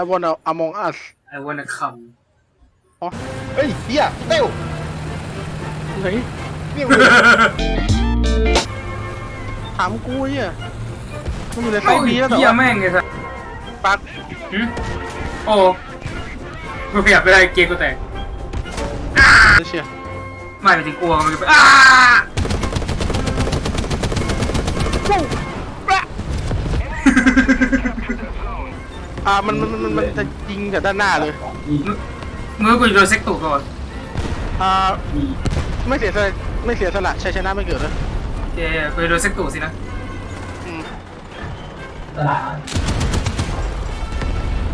I wanna Among Us ไอ้วันนะคเฮ้ยเฮียเต้วไหนเนี่ยถามกูไอะมันอยู่ในำไซบีแล้วแต่เหี้ยว่าแม่งไงสัสปักหึโอ้กูขยับไม่ได้เกมกูแตกเชียไม่ไปถึงกลัวมันจะไปอ้า อ่ามันมันมันมันจะยิงจากด้านหน้าเลย เมื่อกูจะโดนเซ็กตูก่อนอ่าไม่เสียสละไม่เสียสละชัยชนะไม่เกิดนะโอเคกูจะโดนเซ็กตูสินะอืม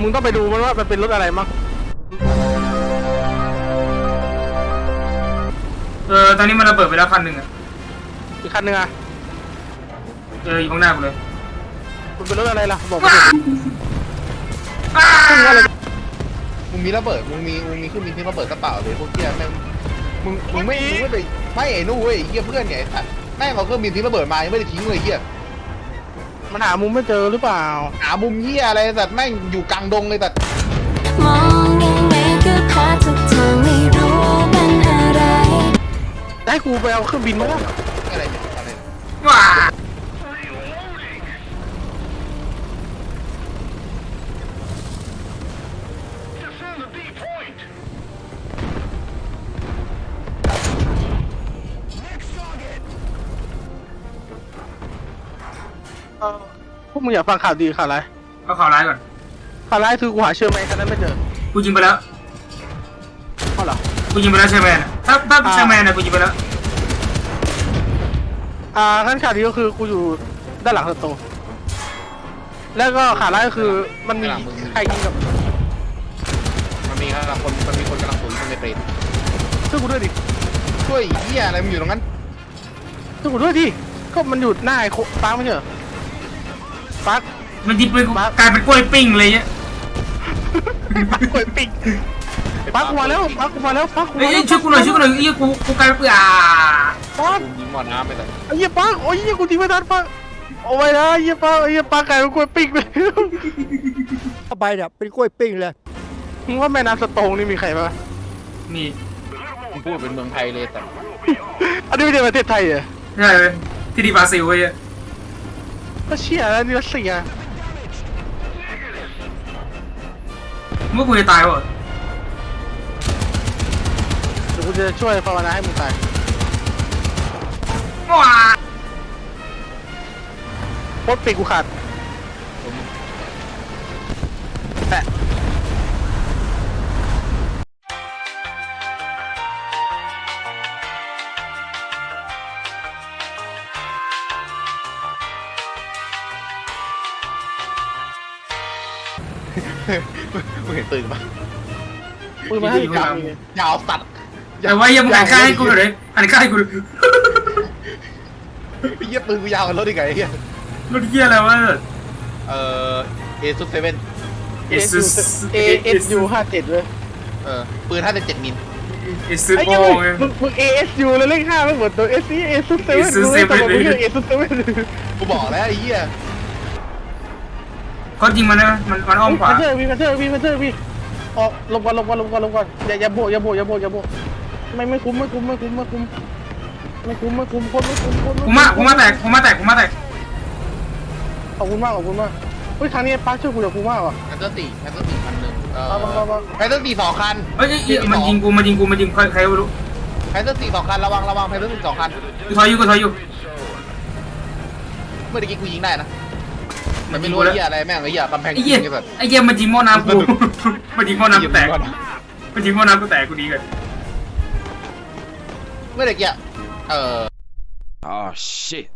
มึงต้องไปดูมันว่ามันเป็นรถอะไรมั้งเออตอนนี้มันระเบิดไปแล้วคันหนึ่งอะอีกคันหนึงอะเอออยู่ข้างหน้ากูเลย มันเป็นรถอะไรล่ะ บอกมาดิ อ้าซึ่งว่าอะไรมึงมีระเบิด มึงมี มึงมีเครื่องบินที่ระเบิดกระเป๋าเลยพวกเฮียแม่งมึง มึงไม่ มึงไม่ไปไม่ไอ้นู่นเว้ยไอ้เฮียเพื่อนเนี่ยไอ้สัตว์แม่งเอาเครื่องบินที่ระเบิดมายังไม่ได้ทิ้งเลยเฮียมันหามุมไม่เจอหรือเปล่า หามุมเฮียอะไรสัตว์แม่งอยู่กลางดงเลยสัตว์มองยังไงก็พาทุกทางไม่รู้เป็นอะไรจะให้กูไปเอาเครื่องบินมา มึงอยากฟังข่าวดีข่าวร้ายเอาข่าวร้ายก่อน ข่าวร้ายคือกูหาเชื่อไหมคันนั้นไม่เจอกูยิงไปแล้ว เพราะเหรอ กูยิงไปแล้วใช่ไหมนะถ้าถ้าอ่าใช่ไหมนะกูยิงไปแล้ว อ่าขั้นข่าวดีก็คือกูอยู่ด้านหลังสตูแล้วก็ข่าวร้ายก็คือมันมีใครยิงกับมันมีกำลังคนมันมีคนกำลังสูงคนในเปรตช่วยกูด้วยดิช่วยไอ้เฮียอะไรมึงอยู่ตรงนั้นช่วยกูด้วยดิก็มันอยู่หน้าไอ้โคปักไม่ใช่เหรอ ปัก มันยิงปืนกูมากลายเป็นกล้วยปิ้งเลยเนี่ยปักกล้วยปิ้งปักกูมาแล้วปักกูมาแล้วปักกูเอ้มายแล้วช่วยกูหน่อยช่วยกูหน่อยไอ้เหี้ยกูกูกลายเป็นอ่าปักกูยิงหมอน้ำไปแต่ไอ้เหี้ยปักโอ้ยเหี้ยกูทิ้งไม่ทันปักโอ้ยนะไอ้เหี้ยปักไอ้เหี้ยปักไก่เป็นกล้วยปิ้งไปเข้าไปเนี่ยเป็นกล้วยปิ้งเลยมึงว่าแม่น้ำสโตงนี่มีใครปะมีมึงพูดเป็นเมืองไทยเลยแต่อันนี้ไม่ใช่ประเทศไทยเหรอ ใช่เลยที่ดีบราซิลเว้ย ก็เชี่ยแล้วนี่รัสเซียเมื่อกูจะตายวะเดี๋ยวกูจะช่วยภาวนาให้มึงตายว้าโคตรปีกกูขาด มึงเห็นปืนปะปืนมาให้อีกยาครั้วงหนึ่งยาวสัตว์แต่ว่ายังมึงหันข้างให้กูหน่อยดิหันข้างให้กูไอ้เหี้ยปืนกูยาวกันรถได้ไงไอ้เหี้ยรถเหี้ยอะไรวะเอ่อเอซุเซเว่นเอสยูเอเอสยูห้าเจ็ดเลยเออปืนห้าเจ็ดมิลเอสซูไอ้โบเหี้ยไงมึงมึงเอเอสยูเลยเลขห้าไม่หมดตัวเอสซีเอสเซเว่น Asus มึงไม่ตกลง7มึงเอสเซเว่นกูบอกแล้วไอ้เหี้ย เขาจริงมันนะมันมันอ้อมขวาพันเทอร์พี่พันเทอร์พี่พันเทอร์พี่ออกลงก่อนลงก่อนลงก่อนลงก่อนอย่าอย่าโบกอย่าโบกอย่าโบกอย่าโบกไม่ไม่คุ้มไม่คุ้มไม่คุ้มไม่คุ้มไม่คุ้มไม่คุ้มคนไม่คุ้มคนกูมากูมาแตกกูมาแตกกูมาแตกขอบคุณมากขอบคุณมากเฮ้ยครั้งนี้ปักช่วยกูเดี๋ยวกูมากว่ะ แพนเตอร์สี่แพนเตอร์สี่คันหนึ่งเอ่อมามามาแพนเตอร์สี่สองคันเอ้ยเอ้ยมันยิงกูมันยิงกูมันยิงใครใครไม่รู้แพนเตอร์สี่สองคันระวังระวังแพนเตอร์สี่สองคัน กูถอยอยู่กูถอยอยู่ เมื่อกี้กูยิงได้นะ มันไม่รู้ไอ้เหี้ยอะไรแม่งไอ้เหี้ยกำแพงไอ้ยิเหี้ยงไอ้สัตว์ไอ้เหี้ยมันยิงหม้อน้ำกู มันยิงหม้อน้ำกูแตกมันยิงหม้อน้ำกูแตกกูดีกันเมื่อกี้เอ่อ Oh shit.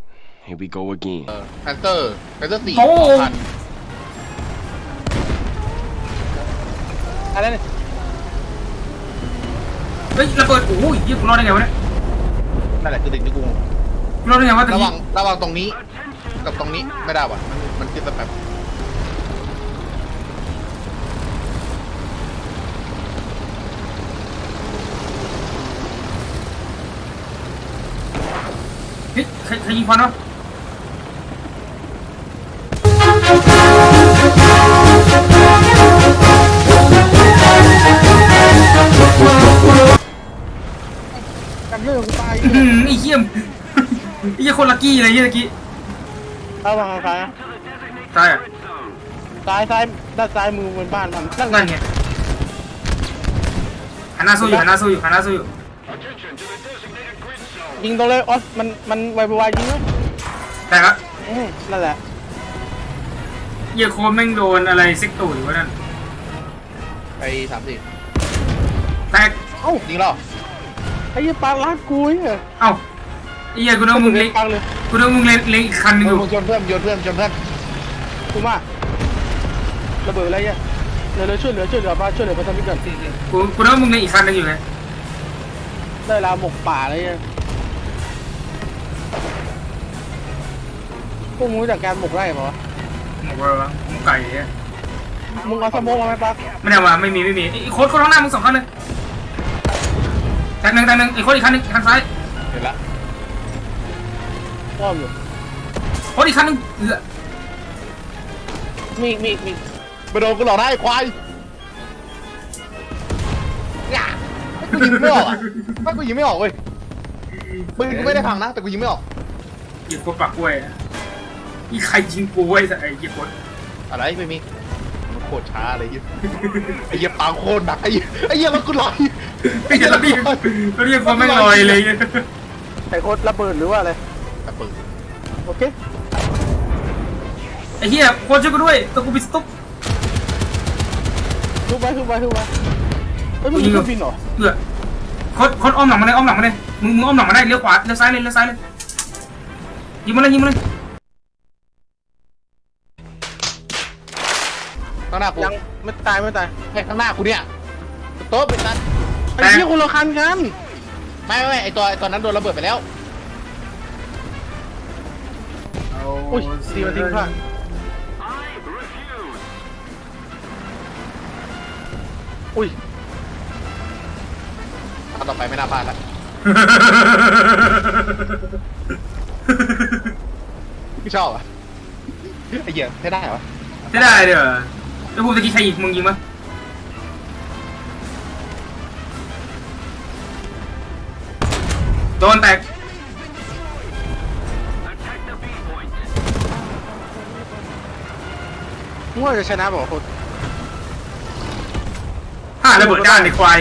Here we go again. แพนเตอร์แพนเตอร์สี่โอ้สองคันอะไรเนี่ยเฮ้ยระเบิดโอ้ยยี่กูรอดได้ไงวะเนี่ยนั่นแหละคือสิ่งที่กู กูรอดได้ไงวะตะระกี้วังระวังตรงนี้ กับตรงนี้ไม่ได้ว่ะ มันมันคิดแบบเฮ้ตใครยิงฟันวะกันเรื่อกูตอื้อหือไอ้เหี้ยมไอ้เหี้ยคนลักกี้เลยรเหี้ยตะกี้ เอาวางซ้ายนะตายอะซ้ายซ้ายด้านซ้ายมือบนบ้านมันนั่นไงนั่นไงหันหน้าสู้อยู่หันหน้าสู้อยู่หันหน้าสู้อยู่ยิงตรงเลยออสมันมันไวไวๆยิงเลยแต่ละอืมนั่นแหละเหี้ยโคมแม่งโดนอะไรซิกตูดอยู่วะนั่นไปสามสี่แตกเอ้ายิงเหรอไอ้ยี่ปลาลากกูเนี่ยเอ้า ไอ้เหี้ยกูนึกว่ามึงเล็งปังเลยกูนึกว่ามึงเล็งเล็งอีกคันหนึงอยู่มึงชนเพื่อนโยนเพื่อนชนเพื่อนกูมาระเบิดอะไรเนี่ยเหลือเหลือช่วยเหลือช่วยเหลือมาช่วยเหลือมาทำพิธีก่อนกูกูนึกว่ามึงเล็งอีกคันหนึงอยู่ไงได้เวลาหมกป่าอะไรเนี่ยพวกมึงรู้จักการหมกไร่เปล่าวะหมกเลยวะหมกไก่เนี่ยมึงเอาสโมองมาไหมปักไม่ได้ว่าไม่มีไม่มีไอ้โค้ดโค้ดข้างหน้ามึงสองคันเลยแตกหนึ่งแตกหนึ่งไอ้โค้ดอีกคันหนึงทางซ้ายเห็นละ ป้อมอยู่โค้ดอีกคันหนึงเออมีอีกมีอีกมีอีกไปโดนกูหลอกได้ไอ้ควายเนี่ยกูยิงไม่ออกอะไม่กูยิงไม่ออกเว้ยปืนกูไม่ได้พังนะ แต่กูยิงไม่ออกเหยียบโค้ดปากกล้วยอะอีใครยิงกูไว้สักไอ้เหยียบโค้ดอะไรไม่มีมันโคตรช้าอะไรเงี้ยไอ้เหี้ยปางโคตรหนักไอ้เหี้ยไอ้เหี้ยมันกูลอยไอ้เหี้ยแล้วพี่แล้วเรียกคนแม่งลอยเลยเนี่ยไอ้โคตรระเบิดหรือว่าอะไร แต่ปืนโอเคไอ้เหี้ยโค้ดช่วยกูด้วยตัวกูปิดสตุ๊กทุบไปทุบไปทุบไปเฮ้ยมึงยิงเครื่องบินเหรอเผื่อโค้ดโค้ดอ้อมหลังมาเลยอ้อมหลังมาเลยมึงมึงอ้อมหลังมาได้เลี้ยวขวาเลี้ยวซ้ายเลยเลี้ยวซ้ายเลยยิงมาเลยยิงมาเลยข้างหน้ากูยังไม่ตายไม่ตายไอ้ข้างหน้ากูเนี่ยโต๊ะเป็นนั้นไอ้ที่คนละคันกันไม่ไม่ไม่ไอ้ตัวไอ้ตัวนั้นโดนระเบิดไปแล้ว อุ้ยสี่นาทีพลาดอุ้ยเอาต่อไปไม่น่าพลาดแล้วพี่ชอบอะไอ้เหี้ยใช้ได้เหรอไม่ได้เดี๋ยวแล้วพูดตะกี้ใครยิงมึงยิงมั้ยโดนแตก เราจะชนะบอกคุณห้าระเบิดด้านในควาย